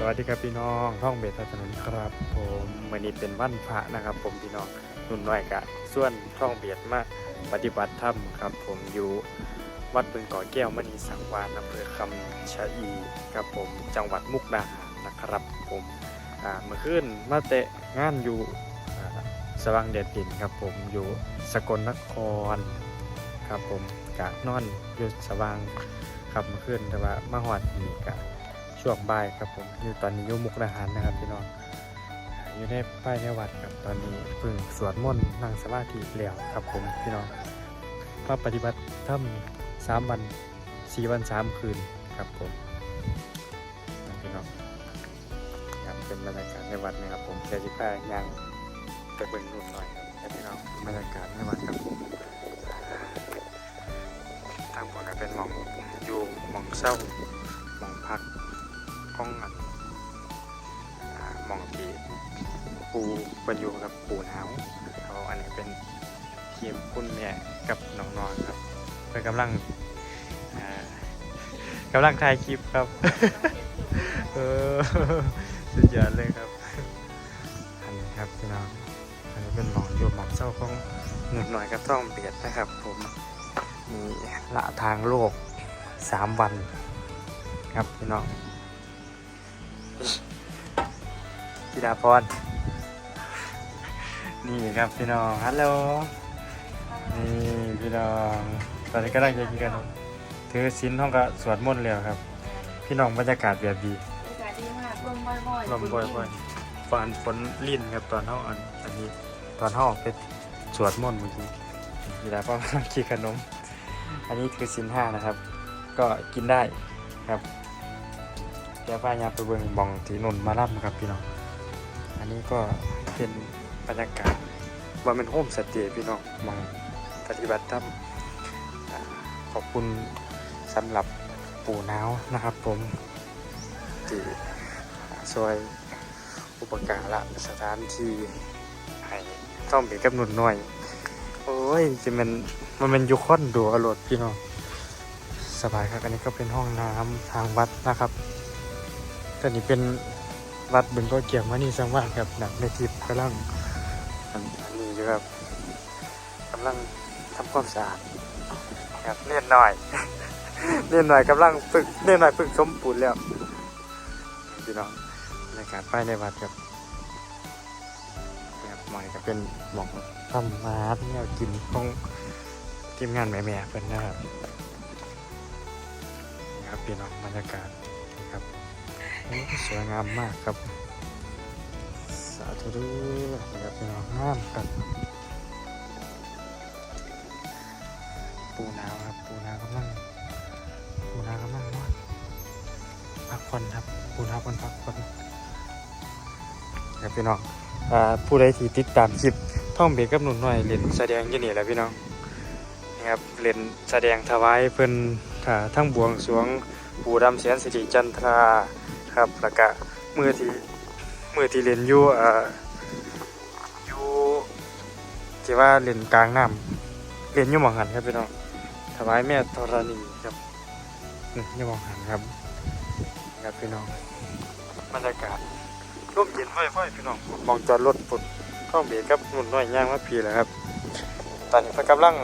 สวัสดีครับพี่น้องท่องเบสถนนครับผมวันนี้เป็นวันพระนะครับ ผมพี่น้องนุ่นน้อยกะส่วนท่องเบียดมาปฏิบัติธรรมครับ ผมอยู่วัดบึงก่อแก้วมณีสังวานอำเภอคำชะอีครับผมจังหวัดมุกดาหารนะครับ ผมอ่าเมื่อคืนมาเตะงานอยู่สว่างเดชดินครับผมอยู่สกลนครครับผมกะนอนอยู่สว่างครับเมื่อคืนแต่ว่ามาหอดนี่กะ ช่วงบ่ายครับผมอยู่ตอนนี้อยู่มุกดาหารนะครับพี่น้องอยู่ในป้ายในวัดครับตอนนี้เพิ่งสวดมนต์นั่งสมาธิแล้วครับผมพี่น้องมาปฏิบัติธรรมสามวันสี่วันสามคืนครับผมพี่น้องครับเป็นบรรยากาศในวัดนะครับผมเดี๋ยวจะพาย่างไปเบิ่งนู่นหน่อยครับพี่น้องบรรยากาศในวัดครับผมทางบนก็เป็นหมองอยู่หมองเศร้า ปูบรรยูกับปูหนาวเขาอันนี้เป็นทีมคุณแม่กับน้องๆครับเพื่อกำลังอ่ากำลังถ่ายคลิปครับเออสุดยอดเลยครับอันนี้ครับพี่น้องอันนี้เป็นหมองอยู่หมองเศร้าของหนุ่มหน่อยกับต้องเบียดนะครับ ผมมีละทางโลกสามวัน ครับพี่น้องธิดาพร นี่ครับพี่น้องฮัลโหลนี่พี่น้องตอนนี้ก็ได้จะกินกันครับถือสินห้องก็สวดมนต์แล้วครับ พี่น้องบรรยากาศแบบดีอากาศดีมากลมบ่อยๆลมบ่อยๆฝนฝนลิ่นครับตอนเท่าอันอันนี้ตอนเท่าออกไปสวดมนต์เมื่อกี้ธิดาพรกำลังกินขนม อันนี้คือสินห้านะครับ ก็กินได้ครับเดี๋ยวพายาไปเบิ่งบองที่นนท์มาล่ำครับพี่น้อง อันนี้ก็เป็น บรรยากาศว่าเป็นโฮมสเตย์พี่น้องมองปฏิบัติธรรมขอบคุณสำหรับปู่หนาวนะครับผมที่ช่วยอุปการะสถานที่ให้ต้องมีกับหนุนหน่อย โอ้ยจะมันมันเป็นยุคอนดูอรรถพี่น้องสบายครับอันนี้ก็เป็นห้องน้ำทางวัดนะครับก็นี่เป็นวัดบึงก็เกี่ยวมานี่สังวาสครับนักในทิพย์กำลัง อันนี้ครับกำลังทำความสะอาดครับเล่นหน่อยเล่นหน่อยกำลังฝึกเล่นหน่อยฝึกสมปูนแล้วพี่น้องบรรยากาศภายในวัดครับครับหมอยก็เป็นหมองทำมาร์ทแนวกินของทีมงานแม่ๆเพิ่นนะครับนี่ครับพี่น้องบรรยากาศนะครับสวยงามมากครับ สาธุด้วยนะครับพี่น้องงามครับปูนาวครับ ปูนาวกำลังปูนาวกำลังนอนพักผ่อนครับ ปูนาวคนพักผ่อนครับพี่น้องอผู้ใดที่ติดตามคลิปท่องเบรกกับหนุ่นหน่อยเล่นแสดงยี่นี่แหละพี่น้องนี่ครับเล่นแสดงถวายเพิ่นทั้งบวงสรวงปู่ดำเสียนสิริจันทราครับแล้วก็มือที่ มือที่เล่นอยู่เอ่ออยู่ที่ว่าเล่นกลางน้ำเล่นอยู่หมองหันครับพี่น้องถวายแม่ธรณีครับอยู่หมองหันครับครับพี่น้องบรรยากาศร่มเย็นค่อยๆพี่น้องมองจอดรถปุ่นข้าเบียดครับหนุ่นน้อยย่างมาพีแล้วครับ ตอนนี้พกำลัง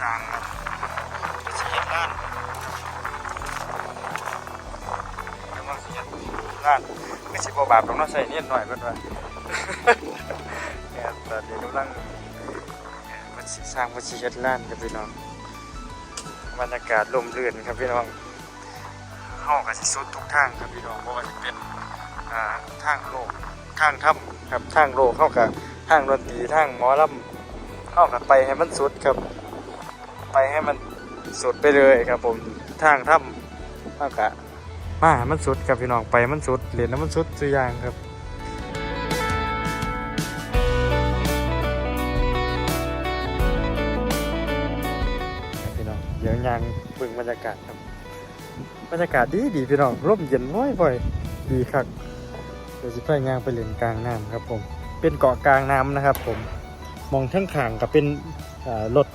สร้างครับ ไม่ใช่บ่บาปต้องน่าใส่เนียนหน่อยเพิ่นว่าเนี่ยตอนนี้กำลังมันสิสร้างมันสิเฮ็ดงานครับพี่น้องบรรยากาศลมเรื่นครับพี่น้องเฮาก็สิสุดทุกทางครับพี่น้องบ่ว่าจะเป็นอ่าทางโลกทางถ้ำครับทางโลกเฮาก็ทางดนตรีทางหมอลำเฮาก็ไปให้มันสุดครับ ไปให้มันสุดไปเลยครับผมทางถ้ำอากะ มามันสุดครับพี่น้องไปมันสุดเหรียญน้ำมันสุดสุดอยางครับพี่น้องเดี๋ยวยางเบิ่งบรรยากาศครับ บรรยากาศดีดีพี่น้องร่มเย็นน้อยบ่อยดีครับเดี๋ยวจะไปยางไปเล่นกลางน้ำครับผม เป็นเกาะกลางน้ำนะครับ ผมมองทั้งขางกับเป็นรถ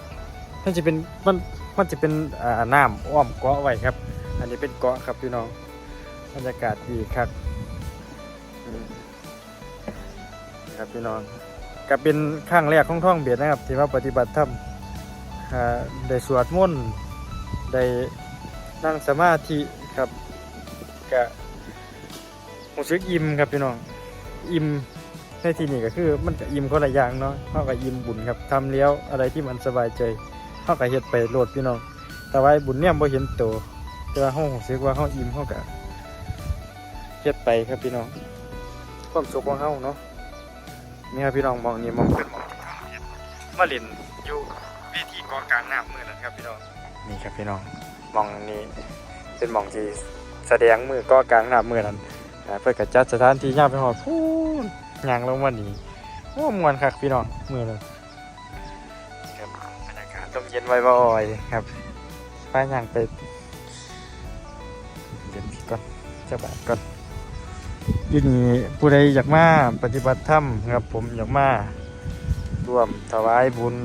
มันจะเป็นมันมันจะเป็นน้ำอ้อมเกาะไว้ครับ อันนี้เป็นเกาะครับพี่น้อง บรรยากาศดีครับอืมนี่ครับพี่น้องก็เป็นครั้งแรกของท่องเบียดนะครับ ที่มาปฏิบัติธรรมอ่าได้สวดมนต์ได้นั่งสมาธิครับก็รู้สึกอิ่มครับพี่น้องอิ่มในที่นี้ก็คือมันก็อิ่มคนละอย่างเนาะเขาก็อิ่มบุญครับทำแล้วอะไรที่มันสบายใจเขาก็เฮ็ดไปโลดพี่น้องแต่ว่าไอ้บุญเนี่ยบ่เห็นโตแต่ว่าห้องรู้สึกว่าห้องอิ่มห้องกะ เฮ็ดไปครับพี่น้องความสุขของเฮาเนาะนี่ครับพี่น้องมองนี่มองเป็นมองที่เฮาเฮ็ดมาเล่นอยู่เวทีกองกลางน้ำมือนั่นครับพี่น้องนี่ครับพี่น้องมองนี้เป็นมองที่แสดงมือกองกลางน้ำมือนั่นอ่าเพื่อกจัดสถานที่ย่างไปหอดพูนย่างลงมานี่โอ้มวนคักพี่น้องมือเลยครับบรรยากาศลมเย็นบ่อยๆครับไปย่างไปเดี๋ยวพี่ก่อนจะบาทก่อน ยูนี่ผู้ใดอยากมาปฏิบัติธรรมครับผมอยากมาร่วมถวายบุญ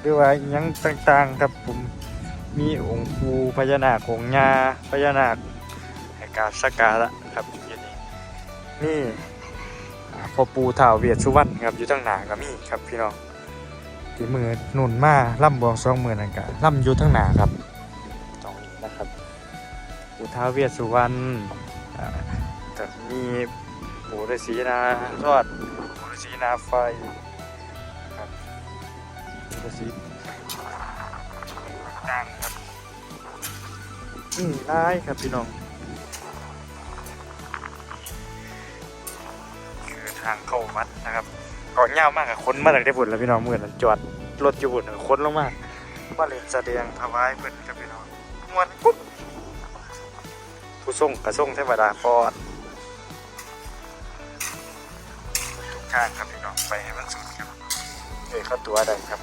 หรือว่ายังต่างๆครับผมมีองค์ปูพญานาคองค์ยาพญานาคให้กาบสักการะครับอยู่นี่นี่พ่อปูท้าวเวียดสุวรรณครับอยู่ทั้งหนาก็มีครับพี่น้องที่มือหนุนมาล่ำบวงสรวงมือนั่นก็ล่ำอยู่ทั้งหนาครับตรงนี้นะครับอุท้าวเวียดสุวรรณ มีปู่ฤาษีนารอดปู่ฤาษีนาไฟครับปู่ฤาษีต่างครับอืมได้ครับพี่น้องคือทางเข้าวัดนะครับก่อนยามากอะคนมาจากได้บุญแล้วพี่น้องเหมือนจอดรถอยู่บุญคนลงมาว่าเล่นแสดงถวายเพิ่นครับพี่น้องมวนปุ๊บผู้ส่งกระส่งเทวดาฟอดางครับพี่น้องไปให้มันสุดครับเอ้ยเข้าตัวได้ครับ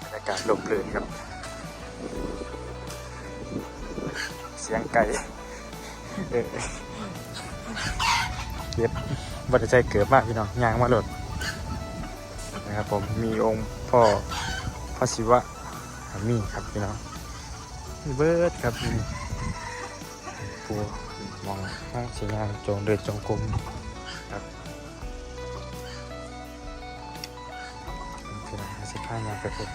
บรรยากาศลมเพลินครับ เสียงไก่เออเก็บบัตรใจเกิดมากพี่น้องยางมาหลดนะครับผมมีองค์พ่อพระศิวะมีครับพี่น้องมีเบิร์ดครับมีปู มองห้องสีงานจงเดินจงกรมครับพี่น้องสิผ้ายางไปปุ๊บ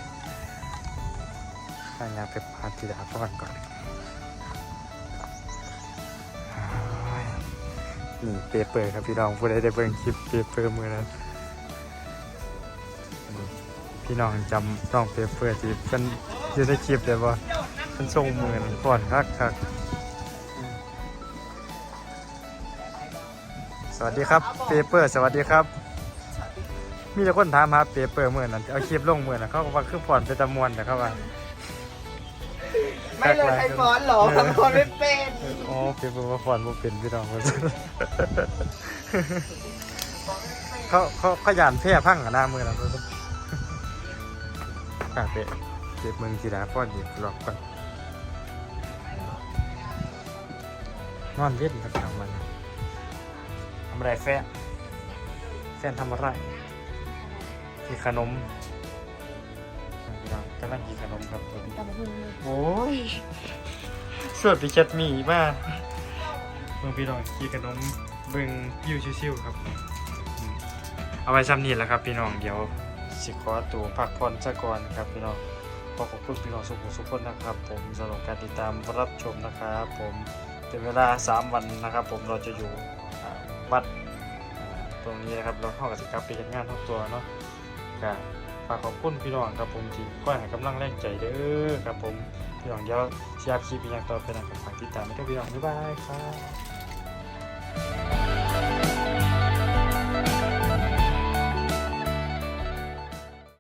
ผ้ายางไปพาธิดาพ่อนก่อนอ้ายนี่เปเปอร์ครับพี่น้องผู้ใดได้เบิ่งคลิปเปเปอร์มือนั้นนี่พี่น้องจำน้องเปเปอร์ที่เป็นอยู่ในคลิปแต่ว่ามันทรงเหมือนก่อนคักคัก วัสดีครับเปเปอร์สวัสดีครับ มีแต่คนถามหาเปเปอร์เหมือนนั้นเอาคลิปลงเหมือนนะเขาก็ว่าคือผ่อนเป็นตะมวนแต่เขาว่า ไม่เลยไอฟอนหรอทำคนไม่เป็นอ๋อเปเปอร์ว่าผ่อนบ่เป็นพี่น้องเขาเขาขยันแพร่พังกับหน้ามือนะกาเปะเก็บเมืองจีดาป้อนเด็กหลอกก่อนนอนเล่นกับทางมัน ทำอะไรแฟนแฟนทำอะไรกินขนมพี่น้องกำลังกินขนมครับตอนนี้ ตำพึ่งโอ้ยสวดพี่แคทหมีมากเมืองพี่น้องกินขนมเบิ่งวิวชิวๆครับอืมเอาไว้ซ้ำนี่แหละครับพี่น้องเดี๋ยวสิขอตัวพักผ่อนซะก่อนครับพี่น้องขอขอบคุณพี่น้องสุขุมสุขคนนะครับ ผมสำหรับการติดตามรับชมนะครับ ผมเป็นเวลา 3 วันนะครับ ผมเราจะอยู่อ่า วัดตรงนี้นะครับเราเข้ากับสกับไปจัดงานทั้งตัวเนาะก็ฝากขอบคุณพี่น้องครับผมที่คอยให้กำลังแรงใจเด้อครับผมพี่น้องเดี๋ยวเชียร์คลิปอีพอย่างต่อไปนะครับฝากติดตามด้วยพี่น้องบ๊ายบายครับ